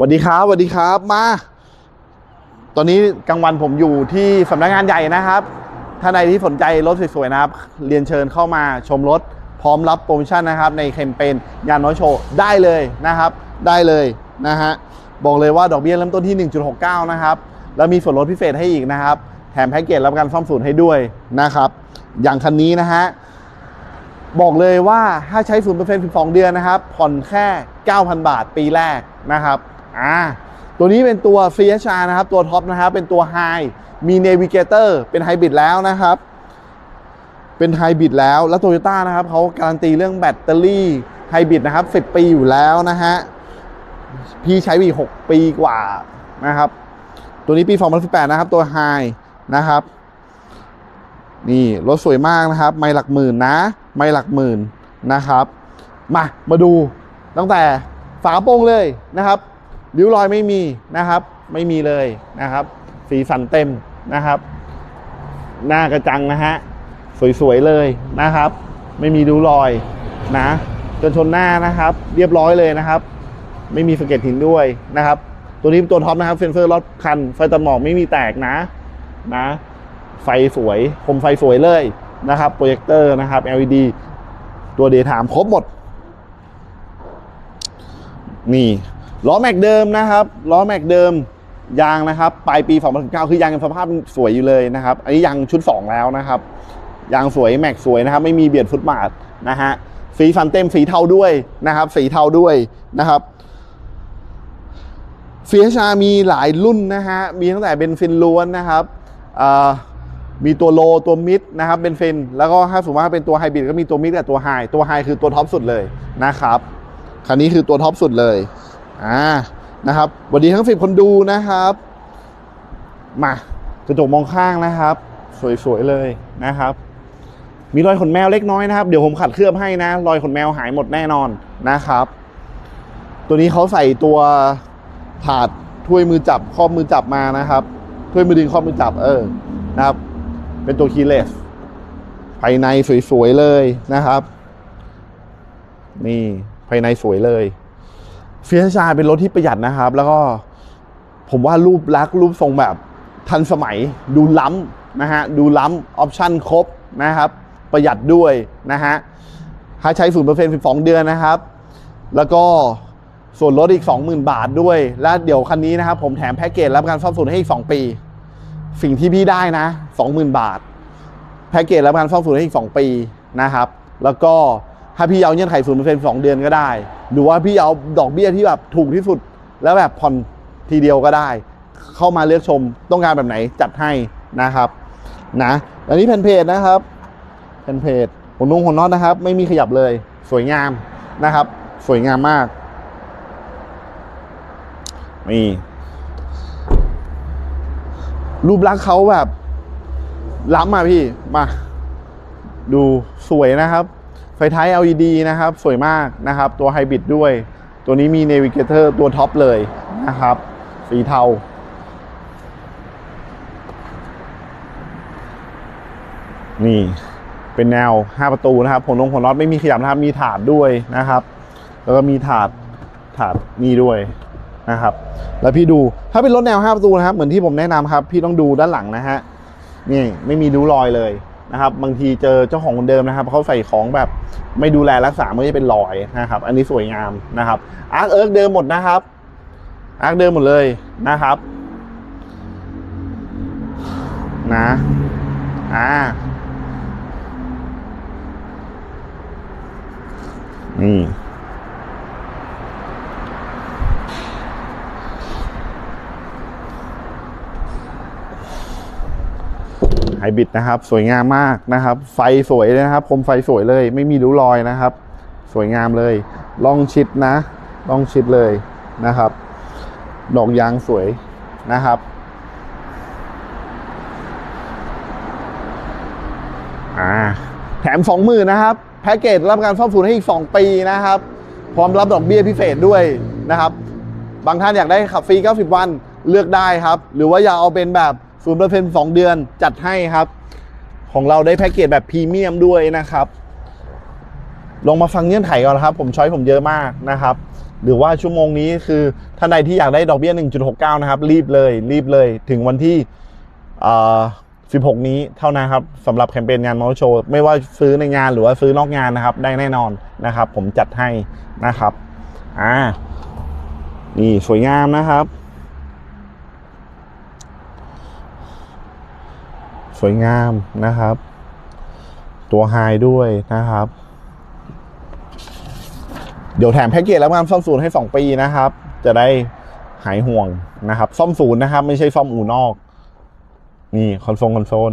สวัสดีครับสวัสดีครับมา ตอนนี้กลางวันผมอยู่ที่สำนักงานใหญ่นะครับ ถ้าใครที่สนใจรถสวยๆนะครับ เรียนเชิญเข้ามาชมรถพร้อมรับโปรโมชั่นนะครับในแคมเปญยานน้อยโชว์ได้เลยนะครับ ได้เลยนะฮะบอกเลยว่าดอกเบี้ยเริ่มต้นที่ 1.69 นะครับ แล้วมีส่วนลดพิเศษให้อีกนะครับ แถมแพ็กเกจรับประกันซ่อมศูนย์ให้ด้วยนะครับ อย่างคันนี้นะฮะบอกเลยว่าถ้าใช้0% 12เดือนนะครับ ผ่อนแค่ 9,000 บาทปีแรกนะครับ อ่าตัวนี้เป็นตัว CHR นะครับ ตัวท็อปนะครับ เป็นตัว High มี Navigator เป็นไฮบริดแล้วนะครับ เป็นไฮบริดแล้ว แล้วโตโยต้านะครับเขาการันตีเรื่องแบตเตอรี่ไฮบริดนะครับ 10 ปีอยู่แล้วนะฮะ พี่ใช้วี6ปีกว่านะครับ ตัวนี้ปี 2018 นะครับ ตัว High นะครับ นี่รถสวยมากนะครับ ไม่หลักหมื่นนะ ไม่หลักหมื่นนะครับ มา มาดูตั้งแต่ฝาโปรงเลยนะครับ ริ้วรอยไม่มีนะครับ ไม่มีเลยนะครับ สีสันเต็มนะครับ หน้ากระจังนะฮะสวยๆเลยนะครับ ไม่มีริ้วรอยนะจนชนหน้านะครับ เรียบร้อยเลยนะครับ ไม่มีสะเก็ดหินด้วยนะครับ ตัวนี้เป็นตัวท็อปนะครับเซ็นเซอร์รถคัน ไฟตัดหมอกไม่มีแตกนะนะ ไฟสวยคมไฟสวยเลยนะครับโปรเจคเตอร์นะครับ LED ตัวเดย์ถามครบหมด นี่ ล้อแม็กเดิมนะครับล้อแม็กเดิมยางนะครับปลายปี 2019 คือยางสภาพสวยอยู่เลยนะครับ อันนี้ยางชุด 2 แล้วนะครับ ยางสวยแม็กสวยนะครับ ไม่มีเบียดฟุตบาทนะฮะสีฟันเต็มสีเทาด้วยนะครับ สีเทาด้วยนะครับฟีชามีหลายรุ่นนะฮะมีตั้งแต่เบนซินล้วนนะครับมีตัวโลตัวมิดนะครับเบนซินแล้วก็ถ้าสมมติว่าเป็นตัวไฮบริดก็มีตัวมิดกับตัวไฮตัวไฮคือตัวท็อปสุดเลยนะครับคันนี้คือตัวท็อปสุดเลย อ่านะครับสวัสดีทั้ง10คนดูนะครับมากระจกมองข้างนะครับ สวยๆเลยนะครับ มีรอยขนแมวเล็กน้อยนะครับ เดี๋ยวผมขัดเคลือบให้นะ รอยขนแมวหายหมดแน่นอนนะครับ ตัวนี้เขาใส่ตัวถาดถ้วยมือจับครอบมือจับมานะครับถ้วยมือดึงครอบมือจับเออนะครับ เป็นตัวคีย์เลสภายในสวยๆเลยนะครับ นี่ภายในสวยเลย เฟียชาเป็นรถที่ประหยัดนะครับ แล้วก็ผมว่ารูปลักษณ์รูปทรงแบบทันสมัยดูล้ำนะฮะดูล้ำออปชั่นครบนะครับ ประหยัดด้วยนะฮะถ้าใช้ศูนย์เปอร์เซ็นต์สิบสองเดือนนะครับ แล้วก็ส่วนลดอีก 20,000 บาทด้วย และเดี๋ยวคันนี้นะครับ ผมแถมแพ็กเกจรับประการซ่อมศูนย์ให้อีก 2 ปี สิ่งที่พี่ได้นะ 20,000 บาท แพ็กเกจรับประกันซ่อมศูนย์ให้อีก 2 ปีนะครับ แล้วก็ ถ้าพี่เอาเงื่อนไขศูนย์เปอร์เซ็นต์สองเดือนก็ได้ หรือว่าพี่เอาดอกเบี้ยที่แบบถูกที่สุด แล้วแบบผ่อนทีเดียวก็ได้ เข้ามาเลือกชมต้องการแบบไหนจัดให้นะครับนะอันนี้แผ่นเพจนะครับแผ่นเพจหัวนุ่งหัวน็อตนะครับ ไม่มีขยับเลยสวยงามนะครับ สวยงามมากนี่รูปลักษณ์เขาแบบล้ำอะพี่มา ดูสวยนะครับ ไฟท้าย LED นะครับ สวยมากนะครับ ตัวไฮบริดด้วย ตัวนี้มี Navigator ตัวท็อปเลยนะครับ สีเทา นี่ เป็นแนว 5 ประตูนะครับผลลงผลน็อตไม่มีขยับนะครับ มีถาดด้วยนะครับ แล้วก็มีถาดถาดนี่ด้วยนะครับ แล้วพี่ดูถ้าเป็นรถแนว 5 ประตูนะครับ เหมือนที่ผมแนะนำครับ พี่ต้องดูด้านหลังนะฮะนี่ไม่มีริ้วรอยเลย นะครับบางทีเจอเจ้าของคนเดิมนะครับเขาใส่ของแบบไม่ดูแลรักษาไม่ได้เป็นรอยนะครับ อันนี้สวยงามนะครับอาร์คเอิร์กเดิมหมดนะครับอาร์คเดิมหมดเลยนะครับนะอ่านี่ บิดนะครับ สวยงามมากนะครับ ไฟสวยเลยนะครับคมไฟสวยเลย ไม่มีริ้วรอยนะครับ สวยงามเลยลองชิดนะลองชิดเลยนะครับดอกยางสวยนะครับอ่าแถมสองหมื่นนะครับ แพ็กเกจรับการซ่อมศูนย์ให้อีก2ปีนะครับ พร้อมรับดอกเบี้ยพิเศษด้วยนะครับ บางท่านอยากได้ขับฟรี 90 วันเลือกได้ครับ หรือว่าอยากเอาเป็นแบบ 0%เปอร์เซ็นต์2เดือนจัดให้ครับ ของเราได้แพ็กเกจแบบพรีเมียมด้วยนะครับ ลงมาฟังเงื่อนไขก่อนนะครับ ผมช้อยผมเยอะมากนะครับ หรือว่าชั่วโมงนี้คือท่านใดที่อยากได้ดอกเบี้ย 1.69 นะครับ รีบเลยรีบเลยถึงวันที่16 นี้เท่านั้นครับสำหรับแคมเปญงานมอเตอร์โชว์ไม่ว่าซื้อในงานหรือว่าซื้อนอกงานนะครับ ได้แน่นอนนะครับ ผมจัดให้นะครับอ่านี่สวยงามนะครับ สวยงามนะครับ ตัวไฮด้วยนะครับ เดี๋ยวแถมแพ็กเกจแล้วงานซ่อมศูนย์ให้ 2 ปีนะครับ จะได้หายห่วงนะครับ ซ่อมศูนย์นะครับ ไม่ใช่ซ่อมอู่นอก นี่คอนโซลคอนโซล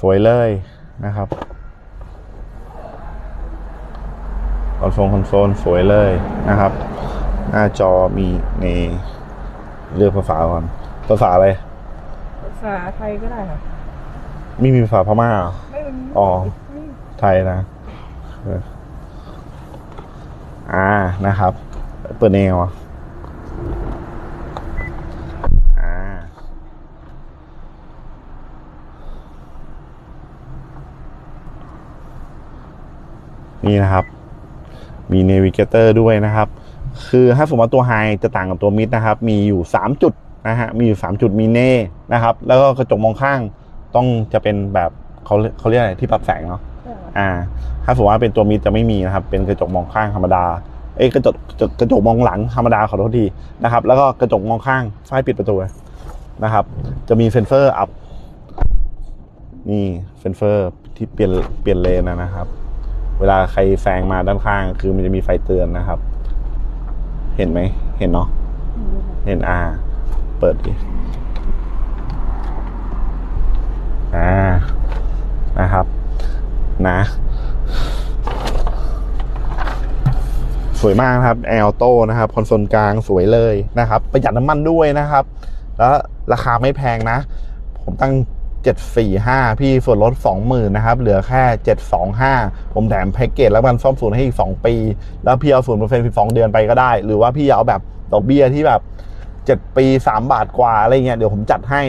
สวยเลยนะครับคอนโซลคอนโซลสวยเลยนะครับ หน้าจอมีในเลือกภาษาก่อนภาษาอะไร ภาษาไทยก็ได้ค่ะ ไม่มีภาษาพม่าเหรอไม่มันอ๋อไม่ไทยนะเอออ่านะครับ เปิดเองวะอ่านี่นะครับ มี Navigator ด้วยนะครับ คือถ้าสมมติว่าตัว High จะต่างกับตัว Mid นะครับ มีอยู่ 3 จุดนะฮะ มีอยู่ 3 จุดมีเน่นะครับ แล้วก็กระจกมองข้าง ต้องจะเป็นแบบเขาเขาเรียกอะไรที่ปรับแสงเนาะใช่ค่ะอ่า ถ้าสมมติว่าเป็นตัวมิดจะไม่มีนะครับ เป็นกระจกมองข้างธรรมดาเอ้ยกระจกกระจกกระจกมองหลังธรรมดาขอโทษทีนะครับ แล้วก็กระจกมองข้างฝ้ายปิดประตูไว้นะครับ จะมีเซ็นเซอร์อัพนี่เซ็นเซอร์ที่เปลี่ยนเปลี่ยนเลนนะนะครับ เวลาใครแซงมาด้านข้าง คือมันจะมีไฟเตือนนะครับ เห็นไหมเห็นเนาะเห็นอ่า เปิดดิ อ่านะครับ นะ สวยมากครับแอลโต้นะครับ คอนโซลกลางสวยเลยนะครับ ประหยัดน้ำมันด้วยนะครับ แล้วราคาไม่แพงนะ ผมตั้ง 745 พี่ส่วนลด 20,000นะครับ เหลือแค่ 725 ผมแถมแพ็กเกจแล้วมันซ่อมศูนย์ให้อีก 2 ปี แล้วพี่เอาศูนย์เปอร์เซ็นต์12 เดือนไปก็ได้ หรือว่าพี่เอาแบบดอกเบี้ยที่แบบ7ปี 3 บาทกว่าอะไรเงี้ยเดี๋ยวผมจัดให้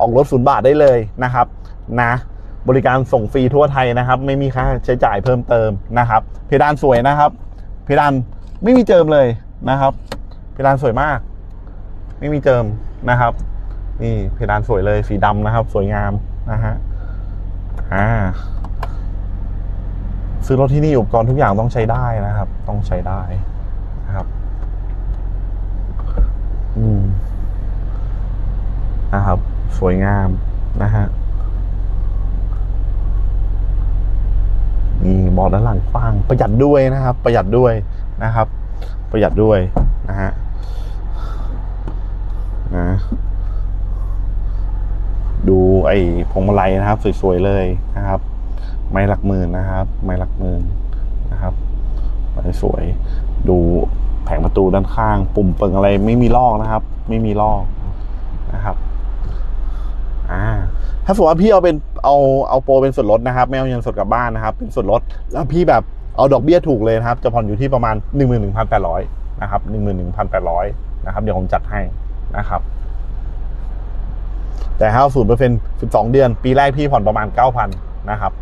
ออกรถศูนย์บาทได้เลยนะครับ นะ บริการส่งฟรีทั่วไทยนะครับ ไม่มีค่าใช้จ่ายเพิ่มเติมนะครับ เพดานสวยนะครับ เพดานไม่มีเจิมเลยนะครับ เพดานสวยมาก ไม่มีเจิมนะครับ นี่เพดานสวยเลยสีดำนะครับ สวยงามนะฮะอ่าซื้อรถที่นี่อุปกรณ์ทุกอย่างต้องใช้ได้นะครับ ต้องใช้ได้นะครับ อืมนะครับ สวยงามนะฮะ นี่เบาะด้านหลังกว้างประหยัดด้วยนะครับ ประหยัดด้วยนะครับ ประหยัดด้วยนะฮะนะดูไอ้พวงมาลัยนะครับ สวยๆเลยนะครับ ไม้หลักหมื่นนะครับ ไม้หลักหมื่นนะครับไม้สวยดูแผงประตูด้านข้าง ปุ่มเปิงอะไรไม่มีลอกนะครับ ไม่มีลอกนะครับ อ่า ถ้าสมมติว่าพี่เอาเป็น เอาเอาโปรเป็นส่วนลดนะครับ ไม่เอาเงินสดกลับบ้านนะครับเป็นส่วนลดแล้วพี่แบบเอาดอกเบี้ยถูกเลยนะครับ จะผ่อนอยู่ที่ประมาณ 11,800นะครับ11,800นะครับ เดี๋ยวผมจัดให้นะครับ แต่ถ้าศูนย์เปอร์เซ็นต์สิบสองเดือน ปีแรกพี่ผ่อนประมาณเก้าพันนะครับ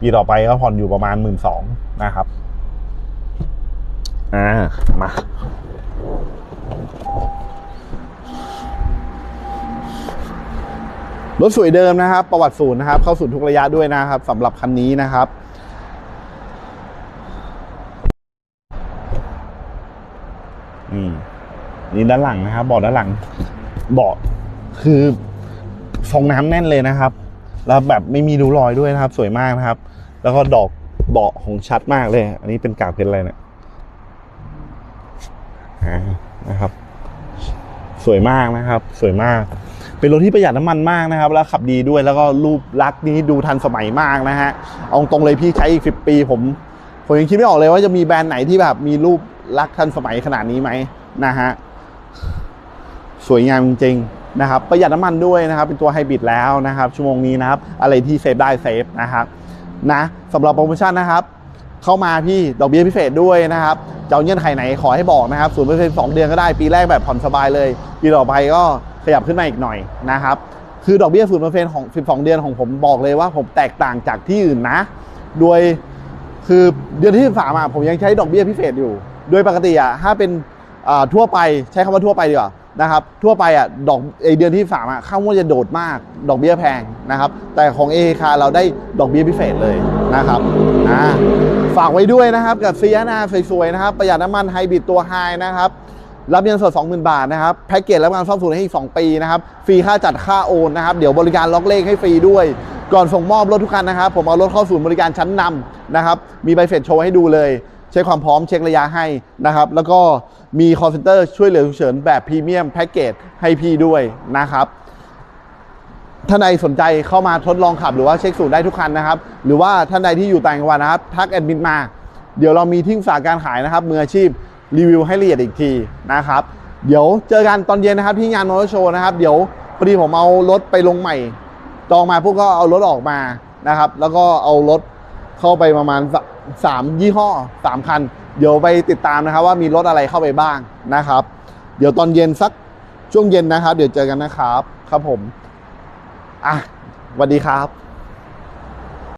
ปีต่อไปก็ผ่อนอยู่ประมาณหมื่นสองนะครับอ่ามา รถสวยเดิมนะครับ ประวัติศูนย์นะครับ เข้าศูนย์ทุกระยะด้วยนะครับสำหรับคันนี้นะครับนี่นี่ด้านหลังนะครับเบาะด้านหลังเบาะคือฟองน้ำแน่นเลยนะครับ แล้วแบบไม่มีรูรอยด้วยนะครับ สวยมากนะครับ แล้วก็ดอกเบาะของชัดมากเลย อันนี้เป็นกากเพชรอะไรเนี่ยนะครับ สวยมากนะครับ สวยมาก เป็นรถที่ประหยัดน้ำมันมากนะครับ แล้วขับดีด้วยแล้วก็รูปลักษณ์นี้ดูทันสมัยมากนะฮะเอาตรงเลยพี่ใช้อีกสิปี ผมผมยังคิดไม่ออกเลยว่าจะมีแบรนด์ไหนที่แบบมีรูปลักษณ์ทันสมัยขนาดนี้ไหมนะฮะสวยงามจริงๆนะครับ ประหยัดน้ำมันด้วยนะครับ เป็นตัวไฮบริดแล้วนะครับ ชั่วโมงนี้นะครับ อะไรที่เซฟได้เซฟนะครับนะสำหรับโปรโมชั่นนะครับเข้ามาพี่ดอกเบี้ยพิเศษด้วยนะครับจะเอาเงื่อนไขไหนขอให้บอกนะครับศูนย์เปอร์เซ็นต์สองเดือนก็ได้ปีแรกแบบผ่อนสบายเลย ปีต่อไปก็ ขยับขึ้นมาอีกหน่อยนะครับ คือดอกเบี้ยศูนย์เปอร์เซ็นต์ของ 12 เดือนของผมบอกเลยว่าผมแตกต่างจากที่อื่นนะ โดยคือเดือนที่13อะผมยังใช้ดอกเบี้ยพิเศษอยู่ โดยปกติอะถ้าเป็นทั่วไปใช้คำว่าทั่วไปดีกว่านะครับทั่วไปอะดอกไอเดือนที่สามอะข้าวว่าจะโดดมากดอกเบี้ยแพงนะครับ แต่ของเอคาเราได้ดอกเบี้ยพิเศษเลยนะครับฝากไว้ด้วยนะครับกับซีนาสวยๆนะครับ ประหยัดน้ำมันไฮบริดตัวไฮนะครับ รับเงินสด 20,000 บาทนะครับแพ็กเกจรับงานซ่อมศูนย์ให้อีก 2 ปีนะครับฟรีค่าจัดค่าโอนนะครับเดี๋ยวบริการล็อกเลขให้ฟรีด้วย ก่อนส่งมอบรถทุกคันนะครับ ผมเอารถเข้าศูนย์บริการชั้นนำนะครับมีใบเสร็จโชว์ให้ดูเลยเช็คความพร้อมเช็คระยะให้นะครับ แล้วก็มีคอ l เซนเตอร์ช่วยเหลือฉุกเฉินแบบพรีเมียมแพ็กเกจให้พี่ด้วยนะครับท่านใดสนใจเข้ามาทดลองขับหรือว่าเช็คสูตรได้ทุกคันนะครับ หรือว่าท่านใดที่อยู่ต่างจังหวัดนะครับทักแอดมินมา เดี๋ยวเรามีที่ปรึกษาการขายนะครับมืออาชีพ รีวิวให้ละเอียดอีกทีนะครับ เดี๋ยวเจอกันตอนเย็นนะครับที่งานมอเตอร์โชว์นะครับ เดี๋ยวพอดีผมเอารถไปลงใหม่ จองมาพวกก็เอารถออกมานะครับ แล้วก็เอารถเข้าไปประมาณสสามยี่ห้อสามคัน เดี๋ยวไปติดตามนะครับว่ามีรถอะไรเข้าไปบ้างนะครับ เดี๋ยวตอนเย็นสักช่วงเย็นนะครับ เดี๋ยวเจอกันนะครับครับผมอะสวัสดีครับ